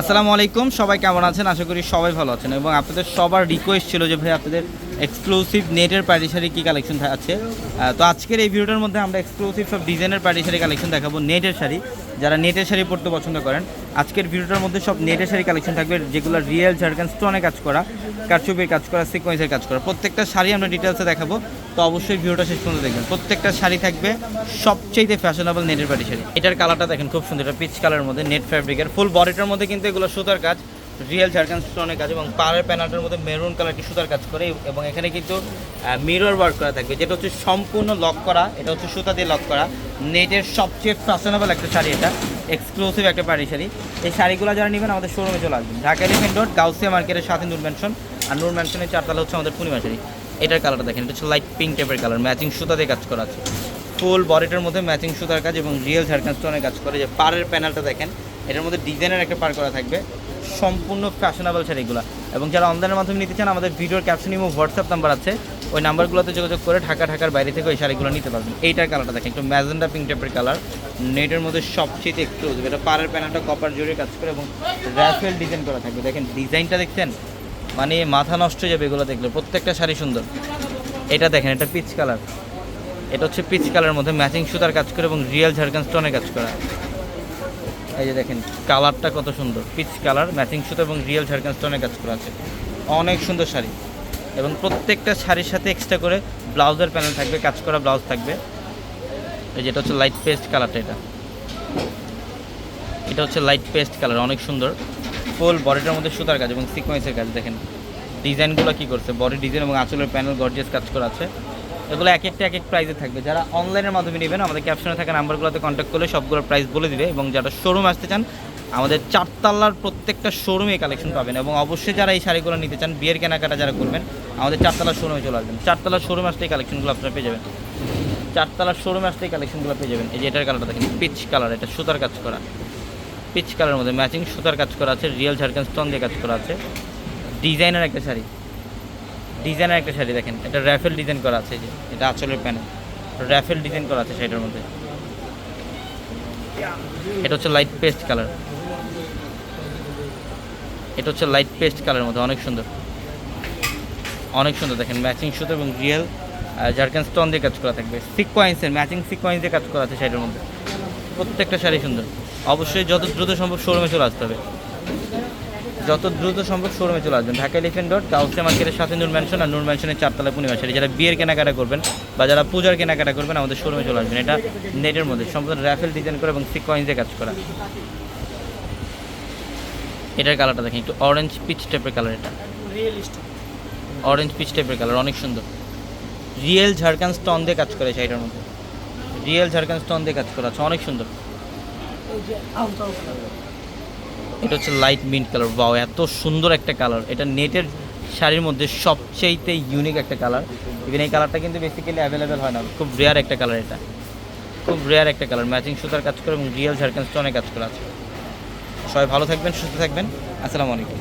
আসসালামু আলাইকুম, সবাই কেমন আছেন? আশা করি সবাই ভালো আছেন। এবং আপনাদের সবার রিকোয়েস্ট ছিল যে ভাই, আপনাদের এক্সক্লুসিভ নেটের শাড়ি কী কালেকশন আছে? তো আজকের এই ভিডিওটার মধ্যে আমরা এক্সক্লুসিভ সব ডিজাইনের শাড়ি কালেকশন দেখাবো নেটের শাড়ি। যারা নেটের শাড়ি পরতে পছন্দ করেন, আজকের ভিডিওটার মধ্যে সব নেটের শাড়ি কালেকশন থাকবে, যেগুলো রিয়েল ঝাড়খান স্টোনে কাজ করা কারচুপের কাজ করা সিকোয়েন্সের কাজ করা। প্রত্যেকটা শাড়ি আমরা ডিটেলসে দেখাবো, তো অবশ্যই ভিডিওটা শেষ পর্যন্ত দেখবেন। প্রত্যেকটা শাড়ি থাকবে সবচেয়ে ফ্যাশনেবল নেটের বাড়ি শাড়ি। এটার কালারটা দেখেন, খুব সুন্দর। এটা পিচ কালারের মধ্যে নেট ফ্যাব্রিকের ফুল বডিটার মধ্যে কিন্তু এগুলো সুতার কাজ। রিয়েল ঝাড়খান স্টোনের কাজ এবং পাড়ের প্যানেলটার মধ্যে মেরুন কালার কি সুতার কাজ করে এবং এখানে কিন্তু মিরর ওয়ার্ক করা থাকবে, যেটা হচ্ছে সম্পূর্ণ লক করা, এটা হচ্ছে সুতা দিয়ে লক করা। নেটের সবচেয়ে ফ্যাশনেবল একটা শাড়ি এটা এক্সক্লুসিভ একটা পাড়ি শাড়ি। এই শাড়িগুলো যারা নেবেন আমাদের শোরুমে চলে আসবেন। ঢাকা এলিফেন্ট রোড গাউসিয়া মার্কেটের সাথে নূর ম্যানশন আর নূর ম্যানশনের চারতলা হচ্ছে আমাদের পূর্ণিমা শাড়ি। এটার কালারটা দেখেন, এটা হচ্ছে লাইট পিঙ্ক টাইপের কালার ম্যাচিং সুতা দিয়ে কাজ করা আছে। ফুল বডিটার মধ্যে ম্যাচিং সুতার কাজ এবং রিয়েল ঝাড়খান স্টোনের কাজ করে। যে পাড়ের প্যানেলটা দেখেন, এটার মধ্যে ডিজাইনের একটা পার করা থাকবে। সম্পূর্ণ ফ্যাশনেবল শাড়িগুলো এবং যারা অনলাইনের মাধ্যমে নিতে চান, আমাদের ভিডিওর ক্যাপশন এবং হোয়াটসঅ্যাপ নাম্বার আছে। ওই নাম্বারগুলোতে যোগাযোগ করে ঢাকা, ঢাকার বাইরে থেকে ওই শাড়িগুলো নিতে পারবেন। এইটার কালারটা দেখেন, একটু ম্যাজেন্ডা পিঙ্ক টাইপের কালার নেটের মধ্যে সবচেয়ে এক্সক্লুসিভ এটা পাড়ের প্যানেলটা কপার জুড়ে কাজ করে এবং র্যাফেল ডিজাইন করা থাকবে। দেখেন ডিজাইনটা দেখছেন? মানে মাথা নষ্ট হয়ে যাবে এগুলো দেখলে। প্রত্যেকটা শাড়ি সুন্দর। এটা দেখেন, এটা পিচ কালার এটা হচ্ছে পিচ কালারের মধ্যে ম্যাচিং সুতার কাজ করে এবং রিয়েল ঝাড়খান স্টোনের কাজ করা। এই যে দেখেন, কালারটা কত সুন্দর। পিচ কালার ম্যাচিং সুতো এবং রিয়েল ঝাড়খান স্টোনের কাজ করা আছে। অনেক সুন্দর শাড়ি। এবং প্রত্যেকটা শাড়ির সাথে এক্সট্রা করে ব্লাউজের প্যানেল থাকবে, কাজ করা ব্লাউজ থাকবে। এই যেটা হচ্ছে লাইট পেস্ট কালারটা এটা। এটা হচ্ছে লাইট পেস্ট কালার, অনেক সুন্দর। ফুল বডিটার মধ্যে সুতার কাজ এবং সিকোয়েন্সের কাজ, দেখেন। ডিজাইনগুলো কি করছে? বডি ডিজাইন এবং আঁচলের প্যানেল গর্জিয়াস কাজ করা আছে। এগুলো এক একটা, এক এক প্রাইসে থাকবে। যারা অনলাইনের মাধ্যমে নেবেন, আমাদের ক্যাপশনে থাকা নাম্বারগুলোতে কন্ট্যাক্ট করলে সবগুলোর প্রাইস বলে দিবে এবং যারা শোরুম আসতে চান, আমাদের চারতলার প্রত্যেকটা শোরুমে কালেকশন পাবেন এবং অবশ্যই যারা এই শাড়িগুলো নিতে চান, বিয়ের কেনাকাটা যারা করবেন, আমাদের চারতলার শোরুমে চলে আসবেন। চারতলার শোরুম আসতে এই কালেকশনগুলো আপনারা পেয়ে যাবেন। চারতলার শোরুমে আসতে এই কালেকশনগুলো পেয়ে যাবেন। এই যে এটার কালারটা দেখেন পিচ কালার এটা সুতার কাজ করা। পিচ কালারের মধ্যে ম্যাচিং সুতার কাজ করা আছে রিয়েল ঝাড়খান স্টোন দিয়ে কাজ করা আছে। ডিজাইনের একটা শাড়ি। ডিজাইনের একটা শাড়ি দেখেন, এটা র্যাফেল ডিজাইন করা আছে যে, এটা আঁচলের প্যানেল। র্যাফেল ডিজাইন করা আছে শাড়িটার মধ্যে। এটা হচ্ছে লাইট পেস্ট কালার এটা হচ্ছে লাইট পেস্ট কালারের মধ্যে, অনেক সুন্দর। অনেক সুন্দর, দেখেন ম্যাচিং সুতো এবং রিয়েল ঝাড়খান স্টোন দিয়ে কাজ করা থাকবে। সিকোয়েন্সের ম্যাচিং সিকোয়েন্স দিয়ে কাজ করা আছে শাড়ির মধ্যে। প্রত্যেকটা শাড়ি সুন্দর। অবশ্যই যত দ্রুত সম্ভব শোরুমে চলে আসতে হবে। যত দ্রুত সম্ভব শোরুমে চলে আসবেন। ঢাকা এলিফেন্ট রোড কাউসে মার্কেটের সাথে নূর ম্যানশন আর নূর ম্যানশনের চারতলা পূর্ণিমা শাড়ি যারা বিয়ের কেনাকাটা করবেন বা যারা পূজার কেনাকাটা করবেন, আমাদের শোরুমে চলে আসবেন। এটা নেটের মধ্যে সম্পূর্ণ র্যাফেল ডিজাইন করা এবং সিকোয়েন্সে কাজ করা। এটার কালারটা দেখেন, একটু অরেঞ্জ পিচ টাইপের কালার এটা। অরেঞ্জ পিচ টাইপের কালার অনেক সুন্দর। রিয়েল ঝাড়খান স্টোন দিয়ে কাজ করে শাড়িটার মধ্যে। রিয়েল ঝাড়খান স্টোন দিয়ে কাজ করা আছে, অনেক সুন্দর। এটা হচ্ছে লাইট মিন্ট কালার বাও এত সুন্দর একটা কালার এটা নেটের শাড়ির মধ্যে সবচেয়েতে ইউনিক একটা কালার ইভেন এই কালারটা কিন্তু বেসিক্যালি অ্যাভেলেবেল হয় না। খুব রেয়ার একটা কালার এটা। খুব রেয়ার একটা কালার ম্যাচিং সুতার কাজ করে এবং রিয়েল ঝাড়খান স্টোনে কাজ করে আছে। সবাই ভালো থাকবেন, সুস্থ থাকবেন। আসসালামু আলাইকুম।